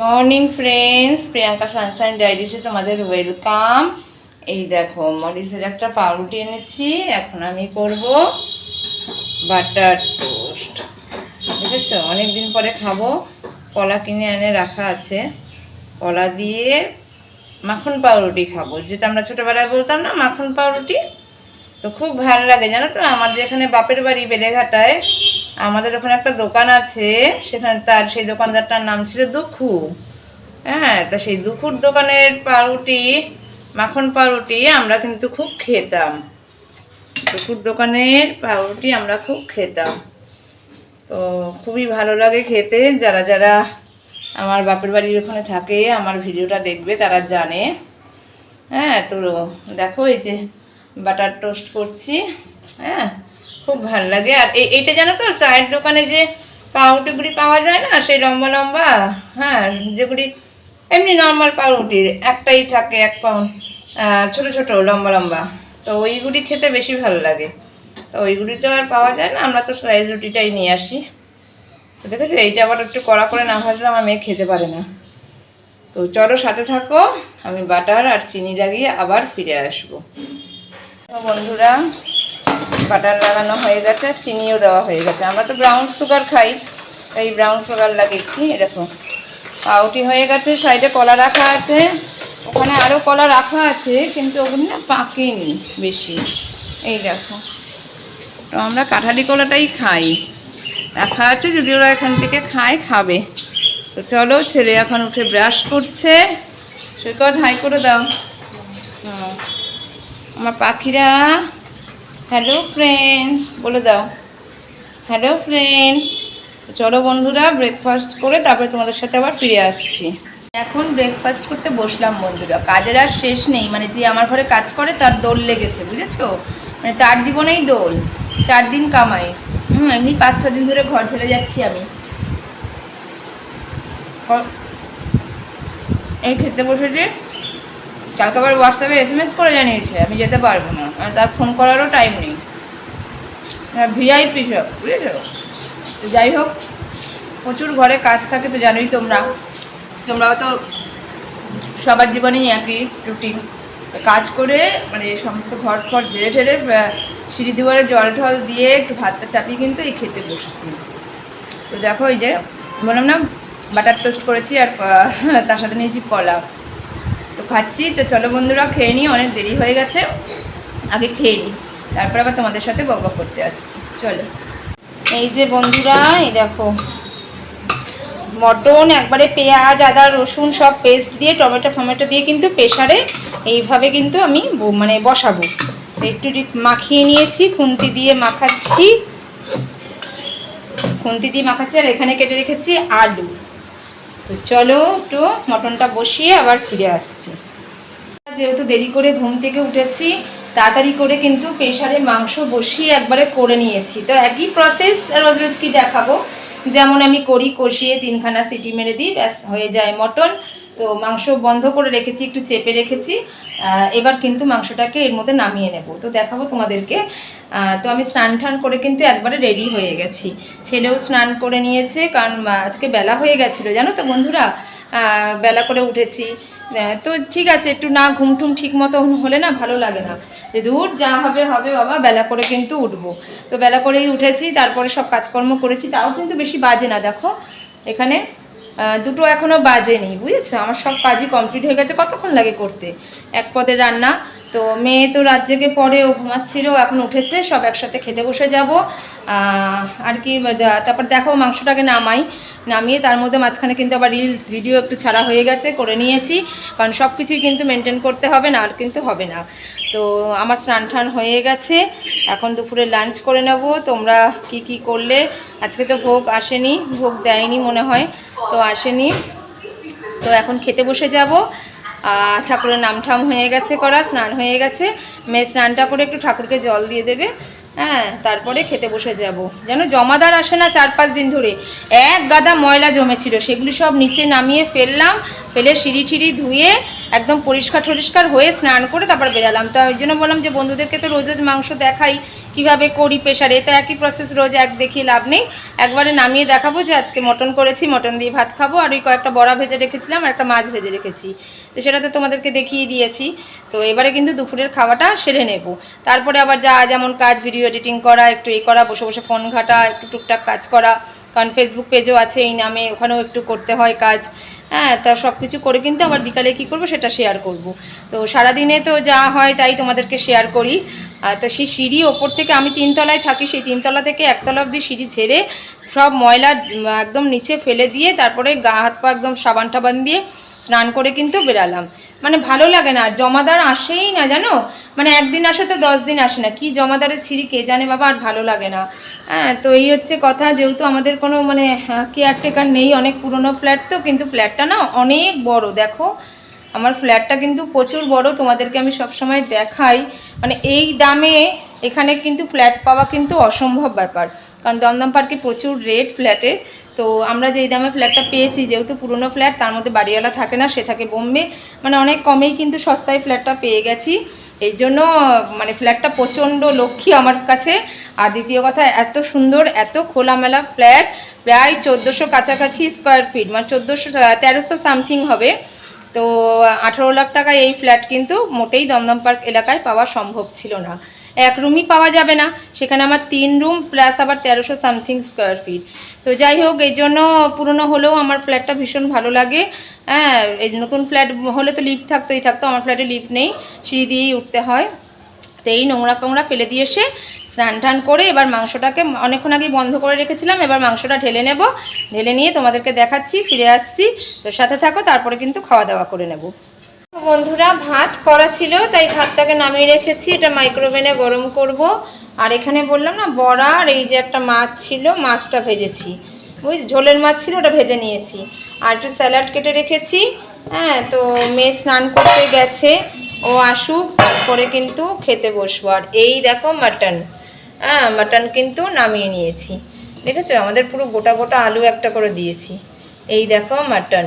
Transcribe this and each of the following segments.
Morning friends Priyanka Sunshine ডায়েরিতে তোমাদের welcome এই দেখো, মরিচের একটা পাউরুটি এনেছি, এখন আমি করব বাটার টোস্ট দেখেছ? অনেক দিন পরে খাব। কলা কিনে এনে রাখা আছে। কলা দিয়ে মাখন পাউরুটি খাব। যেটা আমরা ছোটোবেলায় বলতাম না, মাখন পাউরুটি? তো খুব ভালো লাগে, জানো তো? আমাদের এখানে বাপের বাড়ি বেলেঘাটায় আমাদের ওখানে একটা দোকান আছে, সেখানে তার, সেই দোকানদারটার নাম ছিল দুখু। হ্যাঁ তা সেই দুখুর দোকানের পাউরুটি, মাখন পাউরুটি আমরা কিন্তু খুব খেতাম। দুখুর দোকানের পাউরুটি আমরা খুব খেতাম। তো খুবই ভালো লাগে খেতে। যারা যারা আমার বাপের বাড়ির ওখানে থাকে, আমার ভিডিওটা দেখবে, তারা জানে। হ্যাঁ তো দেখো এই যে বাটার টোস্ট করছি। হ্যাঁ খুব ভালো লাগে। আর এই এইটা জানো তো, চায়ের দোকানে যে পাউরুটিগুলি পাওয়া যায় না, সেই লম্বা লম্বা হ্যাঁ যেগুলি এমনি নর্মাল পাউরুটির, একটাই থাকে এক পাউন্ড ছোটো ছোটো, লম্বা লম্বা। তো ওইগুলি খেতে বেশি ভালো লাগে। তো ওইগুলি তো আর পাওয়া যায় না, আমরা তো স্লাইস রুটিটাই নিয়ে আসি। দেখেছ, এইটা আবার একটু কড়া করে না ভাজলে আমার মেয়ে খেতে পারে না। তো চলো সাথে থাকো, আমি বাটার আর চিনি লাগিয়ে আবার ফিরে আসব। বন্ধুরা বাটার লাগানো হয়ে গেছে, চিনিও দেওয়া হয়ে গেছে। আমরা তো ব্রাউন সুগার খাই। এই ব্রাউন সুগার লাগিয়েছি, এই দেখো। পাউটি হয়ে গেছে, সাইডে কলা রাখা আছে। ওখানে আরও কলা রাখা আছে, কিন্তু ওগুলো না পাকেনি বেশি। এই দেখো। তো আমরা কাঁঠালি কলাটাই খাই। রাখা আছে, যদি ওরা এখান থেকে খায়, খাবে। তো চলো, ছেলে এখন উঠে ব্রাশ করছে। সৈকত, হাই করে দাও। আমার পাখিরা হ্যালো ফ্রেন্ডস বলে দাও। হ্যালো ফ্রেন্ডস চলো বন্ধুরা ব্রেকফাস্ট করে তারপরে তোমাদের সাথে আবার ফিরে আসছি। এখন ব্রেকফাস্ট করতে বসলাম বন্ধুরা। কাজের আর শেষ নেই। মানে যে আমার ঘরে কাজ করে, তার দোল লেগেছে, বুঝেছ? মানে তার জীবনেই দোল। চার দিন কামাই। হুম, এমনি পাঁচ, ছ দিন ধরে ঘর ছেড়ে যাচ্ছি আমি। এই খেতে বসেছে কালকে আবার হোয়াটসঅ্যাপে এস করে জানিয়েছে, আমি যেতে পারব না। তার ফোন করারও টাইম নেই। ভিআইপি সব, বুঝেছ? তো যাই হোক, প্রচুর ঘরে কাজ থাকে তো জানোই তোমরা। তোমরাও তো সবার জীবনেই একই রুটিন কাজ করে মানে সমস্ত ঘর ফর ঝেড়ে ঝেড়ে সিঁড়ি দুয়ারে জল টল দিয়ে একটু ভাতটা চাপিয়ে কিন্তু এই খেতে বসেছি। তো দেখো এই যে, বললাম না বাটার টোস্ট করেছি আর তার সাথে নিয়েছি কলা। তো খাচ্ছি, তো চলো বন্ধুরা, খেয়ে নিই, অনেক দেরি হয়ে গেছে। আগে খেয়ে নিই তারপর আবার তোমাদের সাথে বকবক করতে আসছি। চলো। এই যে বন্ধুরা, এই দেখো। মটন, একবারে পেঁয়াজ, আদা, রসুন সব পেস্ট দিয়ে, টমেটো, ফমেটো দিয়ে কিন্তু প্রেশারে এইভাবে কিন্তু আমি মানে বসাবো। একটু মাখিয়ে নিয়েছি, খুন্তি দিয়ে মাখাচ্ছি। খুন্তি দিয়ে মাখাচ্ছি আর এখানে কেটে রেখেছি আলু। তো চলো একটু মটনটা বসিয়ে আবার ফিরে আসছি। যেহেতু দেরি করে ঘুম থেকে উঠেছি তাড়াতাড়ি করে কিন্তু প্রেশারে মাংস বসিয়ে একবারে করে নিয়েছি। তো একই প্রসেস রোজ রোজ কি দেখাবো? যেমন আমি করি কষিয়ে তিনখানা সিটি মেরে দিই, ব্যাস, হয়ে যায় মটন। তো মাংস বন্ধ করে রেখেছি, একটু চেপে রেখেছি। এবার কিন্তু মাংসটাকে এর মধ্যে নামিয়ে নেব। তো দেখাবো তোমাদেরকে। তো আমি স্নান টান করে কিন্তু একবারে রেডি হয়ে গেছি। ছেলেও স্নান করে নিয়েছে, কারণ আজকে বেলা হয়ে গেছিল, জানো তো বন্ধুরা? বেলা করে উঠেছি। তো ঠিক আছে, একটু না ঘুম টুম ঠিক মতো হলে না ভালো লাগে না। যে দূর যা হবে হবে বাবা, বেলা করে কিন্তু উঠবো। তো বেলা করেই উঠেছি, তারপরে সব কাজকর্ম করেছি, তাও কিন্তু বেশি বাজে না, দেখো। এখানে দুটো এখনও বাজেনি বুঝেছ? আমার সব কাজই কমপ্লিট হয়ে গেছে, কতক্ষণ লাগে করতে? এক পদের রান্না তো মেয়ে তো রাত জেগে পরে ও ঘুমাচ্ছিল এখন উঠেছে, সব একসাথে খেতে বসে যাব। আর কি তারপর দেখো মাংসটাকে নামাই। নামিয়ে তার মধ্যে মাঝখানে কিন্তু আবার রিলস ভিডিও একটু ছাড়া হয়ে গেছে, করে নিয়েছি। কারণ সব কিছুই কিন্তু মেনটেন করতে হবে, না আর কিন্তু হবে না। তো আমার স্নান টান হয়ে গেছে, এখন দুপুরে লাঞ্চ করে নেব। তোমরা কি কি করলে? আজকে তো ভোগ আসেনি, ভোগ দেয়নি মনে হয়। তো আসেনি। তো এখন খেতে বসে যাব। ঠাকুরের নাম ঠাম হয়ে গেছে করা, স্নান হয়ে গেছে। মেয়ে স্নানটা করে একটু ঠাকুরকে জল দিয়ে দেবে। হ্যাঁ তারপরে খেতে বসে যাব। যেন জমাদার আসে না চার পাঁচ দিন ধরে। এক গাদা ময়লা জমেছিল, সেগুলি সব নিচে নামিয়ে ফেললাম, ফেলে সিঁড়ি ঠিড়ি ধুয়ে একদম পরিষ্কার টরিষ্কার হয়ে স্নান করে তারপর বেরালাম। তো ওই জন্য বললাম যে, বন্ধুদেরকে তো রোজ রোজ মাংস দেখাই। কীভাবে করি প্রেশারে তো একই প্রসেস রোজ এক দেখি লাভ নেই। একবারে নামিয়ে দেখাবো যে আজকে মটন করেছি, মটন দিয়ে ভাত খাব। আর ওই কয়েকটা বড়া ভেজে রেখেছিলাম আর একটা মাছ ভেজে রেখেছি। তো সেটা তো তোমাদেরকে দেখিয়ে দিয়েছি। তো এবারে কিন্তু দুপুরের খাওয়াটা সেরে নেব। তারপরে আবার যা যেমন কাজ ভিডিও এডিটিং করা, একটু এই করা, বসে বসে ফোন ঘাটা, একটু টুকটাক কাজ করা। কারণ ফেসবুক পেজও আছে এই নামে, ওখানেও একটু করতে হয় কাজ। হ্যাঁ তা সব কিছু করে কিন্তু আবার বিকালে কি করব, সেটা শেয়ার করব। তো সারাদিনে তো যা হয় তাই তোমাদেরকে শেয়ার করি। আর তো সেই সিঁড়ি ওপর থেকে আমি তিনতলায় থাকি, সেই তিনতলা থেকে একতলা অবধি সিঁড়ি ছেড়ে সব ময়লা একদম নিচে ফেলে দিয়ে তারপরে গা হাত পা একদম সাবান টাবান দিয়ে স্নান করে কিন্তু বেরালাম মানে ভালো লাগে না, জমাদার আসেই না জানো? মানে একদিন আসে তো দশ দিন আসে না। কি জমাদারের ছিঁড়ি কে জানে বাবা, আর ভালো লাগে না। হ্যাঁ তো এই হচ্ছে কথা, যেহেতু আমাদের কোনো মানে কেয়ারটেকার নেই, অনেক পুরনো ফ্ল্যাট তো, কিন্তু ফ্ল্যাটটা না অনেক বড়, দেখো। আমার ফ্ল্যাটটা কিন্তু প্রচুর বড়, তোমাদেরকে আমি সব সময় দেখাই। মানে এই দামে এখানে কিন্তু ফ্ল্যাট পাওয়া কিন্তু অসম্ভব ব্যাপার। কারণ দমদম পার্কে প্রচুর রেট ফ্ল্যাটের তো আমরা যেই দামে ফ্ল্যাটটা পেয়েছি, যেহেতু পুরনো ফ্ল্যাট তার মধ্যে বাড়িওয়ালা থাকে না, সে থাকে বোম্বে। মানে অনেক কমেই কিন্তু সস্তায় ফ্ল্যাটটা পেয়ে গেছি। এই জন্য মানে ফ্ল্যাটটা প্রচণ্ড লক্ষ্মী আমার কাছে। আর দ্বিতীয় কথা, এত সুন্দর, এত খোলামেলা ফ্ল্যাট প্রায় চোদ্দোশো কাছাকাছি স্কোয়ার ফিট মানে চোদ্দোশো তেরোশো সামথিং হবে। তো আঠারো লাখ টাকায় এই ফ্ল্যাট কিন্তু মোটেই দমদম পার্ক এলাকায় পাওয়া সম্ভব ছিল না। এক রুমই পাওয়া যাবে না। সেখানে আমার তিন রুম প্লাস আবার তেরোশো সামথিং স্কোয়ার ফিট তো যাই হোক, এই জন্য পুরনো হলেও আমার ফ্ল্যাটটা ভীষণ ভালো লাগে। হ্যাঁ এই নতুন ফ্ল্যাট হলে তো লিফট থাকতোই থাকতো, আমার ফ্ল্যাটে লিফট নেই। সিঁড়ি দিয়েই উঠতে হয়। তো এই নোংরা ফোংরা ফেলে দিয়ে এসে স্নান টান করে এবার মাংসটাকে অনেকক্ষণ আগে বন্ধ করে রেখেছিলাম। এবার মাংসটা ঢেলে নেব। ঢেলে নিয়ে তোমাদেরকে দেখাচ্ছি, ফিরে আসছি। তো সাথে থাকো, তারপরে কিন্তু খাওয়া দাওয়া করে নেব। বন্ধুরা, ভাত করা ছিল, তাই ভাতটাকে নামিয়ে রেখেছি। এটা মাইক্রোওভেনে গরম করব। আর এখানে বললাম না, বড়া আর এই যে একটা মাছ ছিল, মাছটা ভেজেছি। ওই ঝোলের মাছ ছিল, ওটা ভেজে নিয়েছি। আর একটু স্যালাড কেটে রেখেছি। হ্যাঁ তো মেয়ে স্নান করতে গেছে। ও আসুক, তারপরে কিন্তু খেতে বসবো। আর এই দেখো মাটন। হ্যাঁ মাটন কিন্তু নামিয়ে নিয়েছি। দেখেছ? আমাদের পুরো গোটা গোটা আলু একটা করে দিয়েছি। এই দেখো মাটন।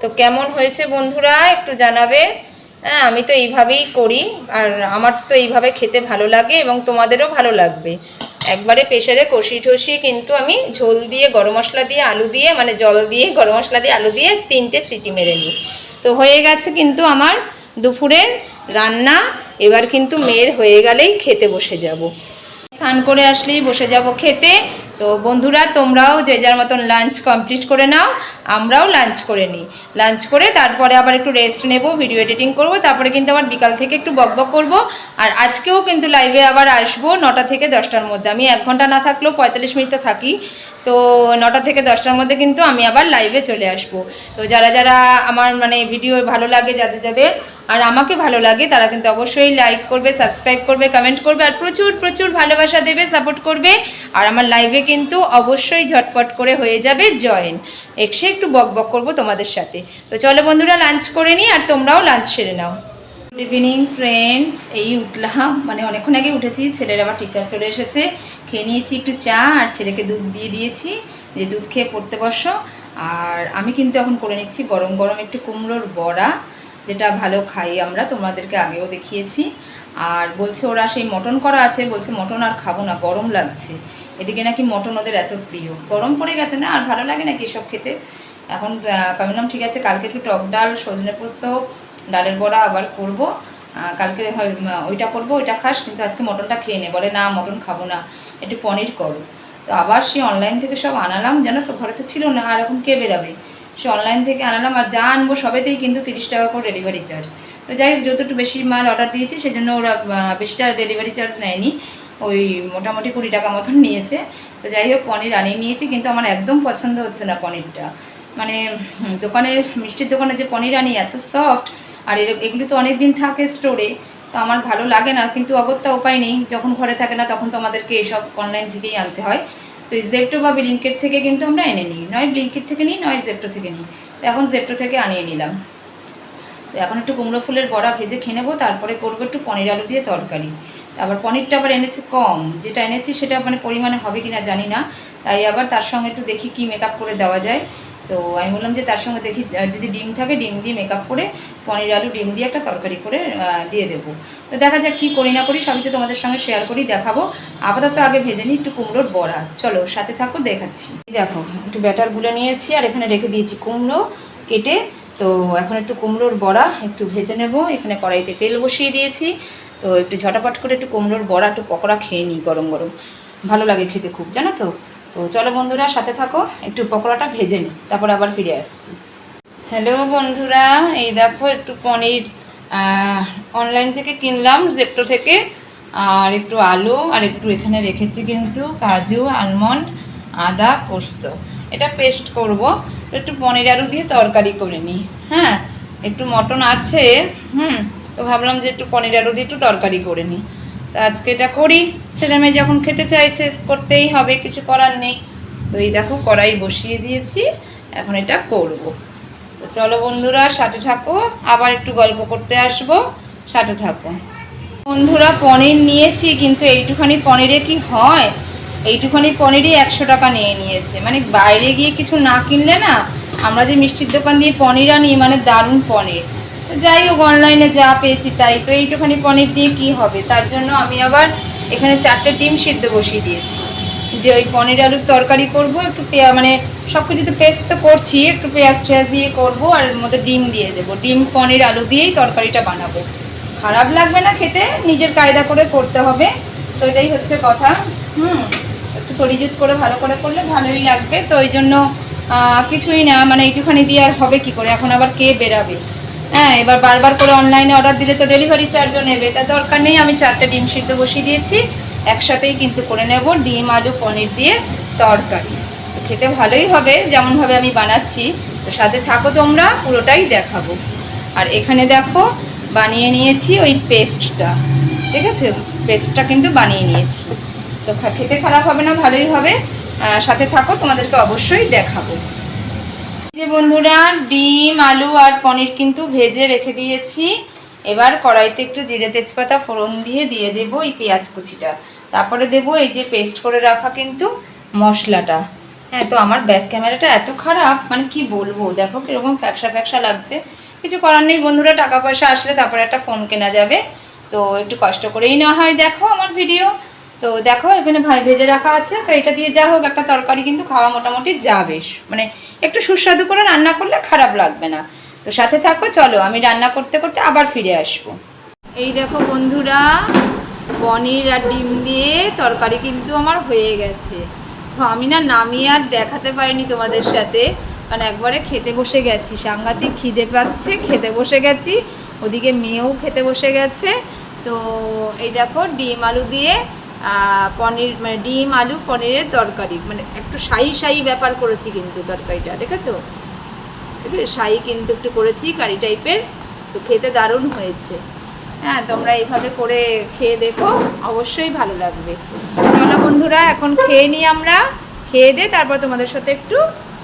তো কেমন হয়েছে বন্ধুরা একটু জানাবে? হ্যাঁ আমি তো এইভাবেই করি, আর আমার তো এইভাবে খেতে ভালো লাগে এবং তোমাদেরও ভালো লাগবে। একবারে প্রেশারে কষি ঠসিয়ে কিন্তু আমি ঝোল দিয়ে, গরম মশলা দিয়ে, আলু দিয়ে মানে জল দিয়ে, গরম মশলা দিয়ে, আলু দিয়ে তিনটে সিটি মেরে নিই। তো হয়ে গেছে কিন্তু আমার দুপুরের রান্না। এবার কিন্তু মেয়ের হয়ে গেলেই খেতে বসে যাব। স্নান করে আসলেই বসে যাব খেতে। তো বন্ধুরা, তোমরাও যে যার মতন লাঞ্চ কমপ্লিট করে নাও, আমরাও লাঞ্চ করে নিই। লাঞ্চ করে তারপরে আবার একটু রেস্ট নেব ভিডিও এডিটিং করব, তারপরে কিন্তু আবার বিকাল থেকে একটু বকবক করব। আর আজকেও কিন্তু লাইভে আবার আসব নটা থেকে দশটার মধ্যে। আমি এক ঘণ্টা না থাকলেও পঁয়তাল্লিশ মিনিটে থাকি। তো নটা থেকে দশটার মধ্যে কিন্তু আমি আবার লাইভে চলে আসব। তো যারা যারা আমার মানে ভিডিও ভালো লাগে, যাদের যাদের আর আমাকে ভালো লাগে, তারা কিন্তু অবশ্যই লাইক করবে সাবস্ক্রাইব করবে কমেন্ট করবে, আর প্রচুর প্রচুর ভালোবাসা দেবে সাপোর্ট করবে। আর আমার লাইভে কিন্তু অবশ্যই ঝটপট করে হয়ে যাবে জয়েন এসে একটু বক বক করব তোমাদের সাথে। তো চলো বন্ধুরা লাঞ্চ করে নিই আর তোমরাও লাঞ্চ সেরে নাও। গুড ইভিনিং ফ্রেন্ডস এই উঠলাম। মানে অনেকক্ষণ আগে উঠেছি, ছেলের আবার টিচার চলে এসেছে। খেয়ে নিয়েছি একটু চা আর ছেলেকে দুধ দিয়ে দিয়েছি। যে দুধ খেয়ে পড়তে বসো। আর আমি কিন্তু এখন করে নিচ্ছি গরম গরম একটু কুমড়োর বড়া, যেটা ভালো খাই আমরা, তোমাদেরকে আগেও দেখিয়েছি। আর বলছে ওরা সেই মটন করা আছে, বলছে মটন আর খাব না, গরম লাগছে। এদিকে নাকি মটন ওদের এত প্রিয়। গরম পড়ে গেছে না? আর ভালো লাগে নাকি এসব খেতে? এখন আমি ঠিক আছে, কালকে একটু টক ডাল, সজনে পোস্ত ডালের বড়া আবার করব। কালকে হয় ওইটা করব, ওইটা খাস, কিন্তু আজকে মটনটা খেয়ে নে। বলে, না, মটন খাব না, একটু পনির করো। তো আবার সে অনলাইন থেকে সব আনালাম, জানো তো, ঘরে তো ছিল না, আর এখন কে বেরাবে? সে অনলাইন থেকে আনালাম, আর যা আনব সবেতেই কিন্তু তিরিশ টাকা করে ডেলিভারি চার্জ তো যাই হোক, যেহেতু একটু বেশি মাল অর্ডার দিয়েছি সেই জন্য ওরা বেশিটা ডেলিভারি চার্জ নেয়নি। ওই মোটামুটি কুড়ি টাকা মতন নিয়েছে। তো যাই হোক, পনির আনিয়ে নিয়েছি, কিন্তু আমার একদম পছন্দ হচ্ছে না পনিরটা। মানে দোকানের, মিষ্টির দোকানে যে পনির আনি, এত সফট আর এগুলো তো অনেক দিন থাকে স্টোরে তো আমার ভালো লাগে না। কিন্তু অগত্যা উপায় নেই, যখন ঘরে থাকে না, তখন তো আমাদেরকে এসব অনলাইন থেকেই আনতে হয়। তো এই জেপ্টো বা ব্লিঙ্কেট থেকে কিন্তু আমরা এনে নিই। নয় ব্লিঙ্কেট থেকে নিই, নয় জেপ্টো থেকে নিই। তো এখন জেপ্টো থেকে আনিয়ে নিলাম। তো এখন একটু কুমড়ো ফুলের বড়া ভেজে খেয়ে নেব, তারপরে করব একটু পনির আলু দিয়ে তরকারি। আবার পনিরটা আবার এনেছি কম, যেটা এনেছি সেটা মানে পরিমাণে হবে কিনা জানি না, তাই আবার তার সঙ্গে একটু দেখি কি মেকআপ করে দেওয়া যায়। তো আমি বললাম যে তার সঙ্গে দেখি যদি ডিম থাকে, ডিম দিয়ে মেকআপ করে পনির আলু, ডিম দিয়ে একটা তরকারি করে দিয়ে দেবো। তো দেখা যাক কী করি না করি, সবই তো তোমাদের সঙ্গে শেয়ার করি, দেখাবো। আপাতত আগে ভেজে নিই একটু কুমড়োর বড়া। চলো, সাথে থাকো, দেখাচ্ছি। দেখো, একটু ব্যাটার গুলে নিয়েছি, আর এখানে রেখে দিয়েছি কুমড়ো কেটে তো এখন একটু কুমড়োর বড়া, একটু ভেজে নেব। এখানে কড়াইতে তেল বসিয়ে দিয়েছি। তো একটু ঝটাপট করে একটু কুমড়োর বড়া, একটু পকোড়া খেয়ে নিই গরম গরম। ভালো লাগে খেতে খুব, জানো তো? তো চলো বন্ধুরা, সাথে থাকো, একটু পকোড়াটা ভেজে নিই, তারপর আবার ফিরে আসছি। হ্যালো বন্ধুরা, এই দেখো একটু পনির অনলাইন থেকে কিনলাম জেপ্টো থেকে। আর একটু আলু, আর একটু এখানে রেখেছি কিন্তু কাজু আলমন্ড আদা, পোস্ত। এটা পেস্ট করব। একটু পনির আলু দিয়ে তরকারি করে নিই। হ্যাঁ একটু মটন আছে, হুম, তো ভাবলাম যে একটু পনির আলু দিয়ে একটু তরকারি করে নিই। তো আজকে এটা করি। ছেলে মেয়ে যখন খেতে চাইছে, করতেই হবে, কিছু করার নেই। তো এই দেখো, কড়াই বসিয়ে দিয়েছি, এখন এটা করব। তো চলো বন্ধুরা, সাথে থাকো। আবার একটু গল্প করতে আসব। সাথে থাকো। বন্ধুরা, পনির নিয়েছি, কিন্তু এইটুখানি পনিরে কি হয়? এইটুখানি পনিরই একশো টাকা নিয়ে নিয়েছে। মানে বাইরে গিয়ে কিছু না কিনলে না, আমরা যে মিষ্টির দোকান দিয়ে পনির আনি মানে দারুণ পনির। যাই হোক অনলাইনে যা পেয়েছি তাই। তো এইটুখানি পনির দিয়ে কি হবে? তার জন্য আমি আবার এখানে চারটে ডিম সিদ্ধ বসিয়ে দিয়েছি। যে ওই পনির আলুর তরকারি করব, একটু পেঁয়া মানে সব কিছু তো পেস্ট তো করছি, একটু পেঁয়াজ টেয়াজ দিয়ে করব আর এর মধ্যে ডিম দিয়ে দেবো। ডিম, পনির, আলু দিয়েই তরকারিটা বানাবো। খারাপ লাগবে না খেতে, নিজের কায়দা করে করতে হবে। তো এটাই হচ্ছে কথা। হুম। তরিজুত করে ভালো করে করলে ভালোই লাগবে। তো ওই জন্য কিছুই না মানে একটুখানি দিয়ে আর হবে কি করে? এখন আবার কে বেরাবে? হ্যাঁ এবার বারবার করে অনলাইনে অর্ডার দিলে তো ডেলিভারি চার্জও নেবে। তা দরকার নেই, আমি চারটে ডিম সিদ্ধ বসিয়ে দিয়েছি। একসাথেই কিন্তু করে নেব ডিম, আলু, পনির দিয়ে তরকারি। খেতে ভালোই হবে, যেমনভাবে আমি বানাচ্ছি। তো সাথে থাকো তোমরা, পুরোটাই দেখাবো। আর এখানে দেখো, বানিয়ে নিয়েছি ওই পেস্টটা ঠিক আছে? পেস্টটা কিন্তু বানিয়ে নিয়েছি। তো খেতে খারাপ হবে না, ভালোই হবে। সাথে থাকো, তোমাদেরকে অবশ্যই দেখাবো। যে বন্ধুরা, ডিম, আলু আর পনির কিন্তু ভেজে রেখে দিয়েছি। এবার কড়াইতে একটু জিরে তেজপাতা ফোড়ন দিয়ে দিয়ে দেবো এই পেঁয়াজ কুচিটা। তারপরে দেবো এই যে পেস্ট করে রাখা কিন্তু মশলাটা। হ্যাঁ তো আমার ব্যাক ক্যামেরাটা এত খারাপ মানে কি বলব? দেখো কীরকম ফ্যাকসা ফ্যাকসা লাগছে। কিছু করার নেই বন্ধুরা, টাকা পয়সা আসলে তারপরে একটা ফোন কেনা যাবে। তো একটু কষ্ট করেই না হয়, দেখো আমার ভিডিও। তো দেখো, এখানে ভাই ভেজে রাখা আছে। তো এটা দিয়ে যা হোক, একটা তরকারি কিন্তু খাওয়া মোটামুটি যা বেশ মানে একটু সুস্বাদু করে রান্না করলে খারাপ লাগবে না। তো সাথে থাকো, চলো, আমি রান্না করতে করতে আবার ফিরে আসব। এই দেখো বন্ধুরা, পনির আর ডিম দিয়ে তরকারি কিন্তু আমার হয়ে গেছে। তো আমি না নামিয়ে আর দেখাতে পারিনি তোমাদের সাথে। কারণ একবারে খেতে বসে গেছি। সাংঘাতিক খিদে পাচ্ছে, খেতে বসে গেছি। ওদিকে মেয়েও খেতে বসে গেছে। তো এই দেখো, ডিম আলু দিয়ে পনির মানে ডিম, আলু, পনিরের তরকারি। মানে একটু শাহি শাহি ব্যাপার করেছি কিন্তু তরকারিটা, দেখেছ? একটু শাহি কিন্তু একটু করেছি, কারি টাইপের। তো খেতে দারুণ হয়েছে। হ্যাঁ তোমরা এইভাবে করে খেয়ে দেখো, অবশ্যই ভালো লাগবে। চলো বন্ধুরা, এখন খেয়ে নিই আমরা। খেয়ে দে তারপর তোমাদের সাথে একটু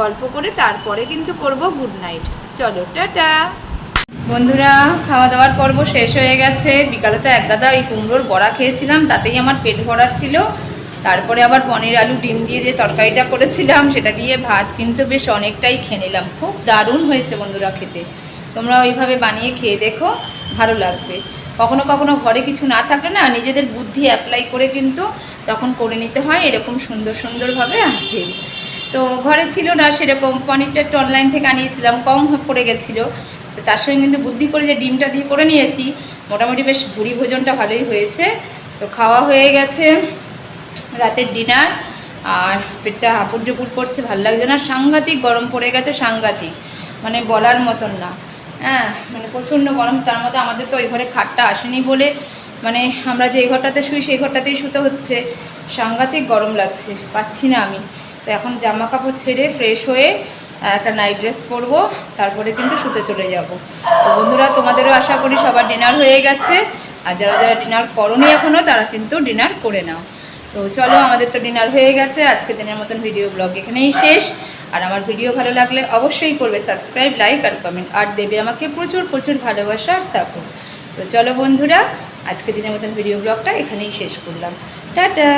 গল্প করে তারপরে কিন্তু করব গুড নাইট। চলো, টাটা! বন্ধুরা খাওয়া দাওয়ার পর্ব শেষ হয়ে গেছে। বিকালে তো এক গাদা ওই কুমড়োর বড়া খেয়েছিলাম, তাতেই আমার পেট ভরা ছিল। তারপরে আবার পনির আলু ডিম দিয়ে যে তরকারিটা করেছিলাম, সেটা দিয়ে ভাত কিন্তু বেশ অনেকটাই খেয়ে নিলাম। খুব দারুণ হয়েছে বন্ধুরা খেতে। তোমরা ওইভাবে বানিয়ে খেয়ে দেখো, ভালো লাগবে। কখনো কখনো ঘরে কিছু না থাকলে না নিজেদের বুদ্ধি অ্যাপ্লাই করে কিন্তু তখন করে নিতে হয়, এরকম সুন্দর সুন্দরভাবে আসে। তো ঘরে ছিল না সেরকম, পনিরটা একটু অনলাইন থেকে আনিয়েছিলাম, কম পড়ে গেছিল। তার সঙ্গে কিন্তু বুদ্ধি করে যে ডিমটা দিয়ে করে নিয়েছি, মোটামুটি বেশ ভুড়ি ভোজনটা ভালোই হয়েছে। তো খাওয়া হয়ে গেছে রাতের ডিনার, আর পেটটা হাপুর জুপুর করছে, ভালো লাগছে না। সাংঘাতিক গরম পড়ে গেছে, সাংঘাতিক মানে বলার মতন না। হ্যাঁ মানে প্রচণ্ড গরম, তার মধ্যে আমাদের তো ওই ঘরে খাটটা আসেনি বলে মানে আমরা যে ঘরটাতে শুই, সেই ঘরটাতেই শুতে হচ্ছে। সাংঘাতিক গরম লাগছে, পাচ্ছি না আমি। তো এখন জামা কাপড় ছেড়ে ফ্রেশ হয়ে একটা নাইট ড্রেস পরবো, তারপরে কিন্তু শুতে চলে যাব। তো বন্ধুরা, তোমাদেরও আশা করি সবার ডিনার হয়ে গেছে। আর যারা যারা ডিনার করনি এখনও তারা কিন্তু ডিনার করে নাও। তো চলো, আমাদের তো ডিনার হয়ে গেছে। আজকে দিনের মতন ভিডিও ব্লগ এখানেই শেষ। আর আমার ভিডিও ভালো লাগলে অবশ্যই করবে সাবস্ক্রাইব লাইক আর কমেন্ট আর দেবে আমাকে প্রচুর প্রচুর ভালোবাসা আর সাপোর্ট তো চলো বন্ধুরা, আজকে দিনের মতন ভিডিও ব্লগটা এখানেই শেষ করলাম। টাটা!